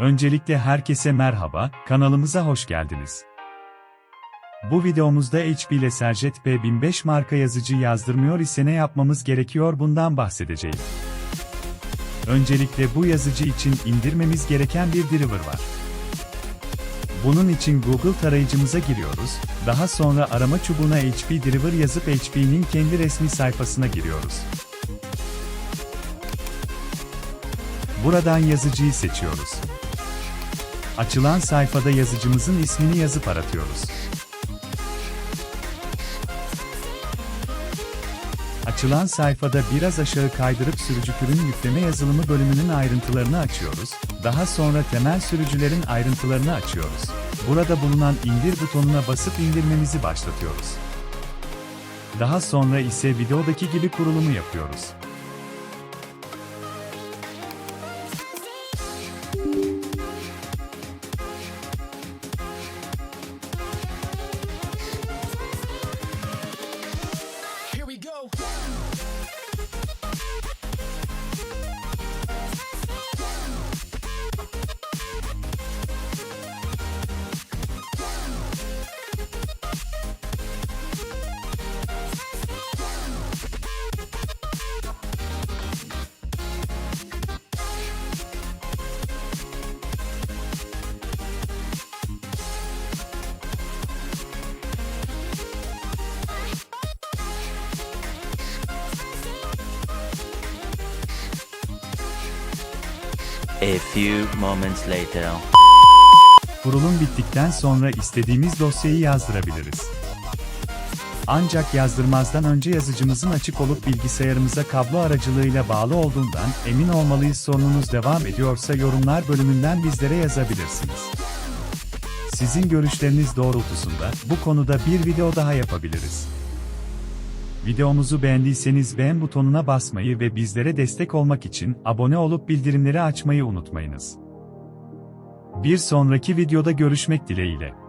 Öncelikle herkese merhaba, kanalımıza hoş geldiniz. Bu videomuzda HP ile Serjet P1005 marka yazıcı yazdırmıyor ise ne yapmamız gerekiyor bundan bahsedeceğim. Öncelikle bu yazıcı için indirmemiz gereken bir driver var. Bunun için Google tarayıcımıza giriyoruz, daha sonra arama çubuğuna HP Driver yazıp HP'nin kendi resmi sayfasına giriyoruz. Buradan yazıcıyı seçiyoruz. Açılan sayfada yazıcımızın ismini yazıp aratıyoruz. Açılan sayfada biraz aşağı kaydırıp sürücü kürün yükleme yazılımı bölümünün ayrıntılarını açıyoruz. Daha sonra temel sürücülerin ayrıntılarını açıyoruz. Burada bulunan indir butonuna basıp indirmemizi başlatıyoruz. Daha sonra ise videodaki gibi kurulumu yapıyoruz. Go. A few moments later. Kurulum bittikten sonra istediğimiz dosyayı yazdırabiliriz. Ancak yazdırmazdan önce yazıcımızın açık olup bilgisayarımıza kablo aracılığıyla bağlı olduğundan emin olmalıyız sorununuz devam ediyorsa yorumlar bölümünden bizlere yazabilirsiniz. Sizin görüşleriniz doğrultusunda bu konuda bir video daha yapabiliriz. Videomuzu beğendiyseniz beğen butonuna basmayı ve bizlere destek olmak için abone olup bildirimleri açmayı unutmayınız. Bir sonraki videoda görüşmek dileğiyle.